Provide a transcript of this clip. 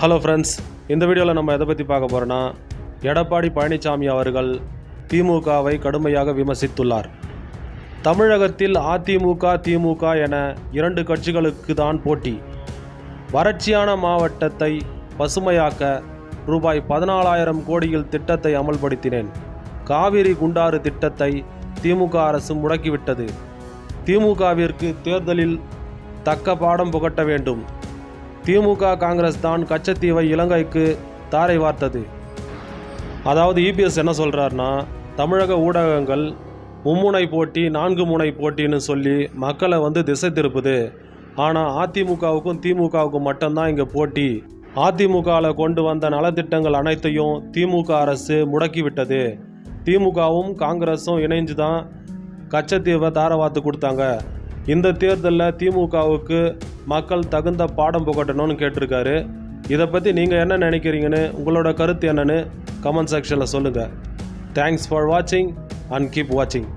Hello friends இந்த வீடியோவில் நம்ம எதை பற்றி பார்க்க போகிறோன்னா எடப்பாடி பழனிசாமி அவர்கள் திமுகவை கடுமையாக விமர்சித்துள்ளார். தமிழகத்தில் அதிமுக திமுக என இரண்டு கட்சிகளுக்கு தான் போட்டி. வறட்சியான மாவட்டத்தை பசுமையாக்க ரூபாய் பதினாலாயிரம் கோடியில் திட்டத்தை அமல்படுத்தினேன். காவிரி குண்டாறு திட்டத்தை திமுக அரசு முடக்கிவிட்டது. திமுகவிற்கு தேர்தலில் தக்க பாடம் புகட்ட வேண்டும். திமுக காங்கிரஸ் தான் கச்சத்தீவை இலங்கைக்கு தாரை வார்த்தது. அதாவது இபிஎஸ் என்ன சொல்கிறாருன்னா தமிழக ஊடகங்கள் மும்முனை போட்டி நான்கு முனை போட்டின்னு சொல்லி மக்களை வந்து திசை திருப்புது. ஆனால் அதிமுகவுக்கும் திமுகவுக்கும் மட்டும்தான் இங்கே போட்டி. அதிமுகவில் கொண்டு வந்த நலத்திட்டங்கள் அனைத்தையும் திமுக அரசு முடக்கிவிட்டது. திமுகவும் காங்கிரஸும் இணைஞ்சு தான் கச்சத்தீவை தாரவாத்து கொடுத்தாங்க. இந்த தேர்தலில் திமுகவுக்கு மக்கள் தகுந்த பாடம் புகட்டணும்னு கேட்டிருக்காரு. இதை பற்றி நீங்கள் என்ன நினைக்கிறீங்கன்னு உங்களோட கருத்து என்னன்னு கமெண்ட் செக்ஷனில் சொல்லுங்கள் தேங்க்ஸ் ஃபார் வாட்சிங் அண்ட் கீப் வாட்சிங்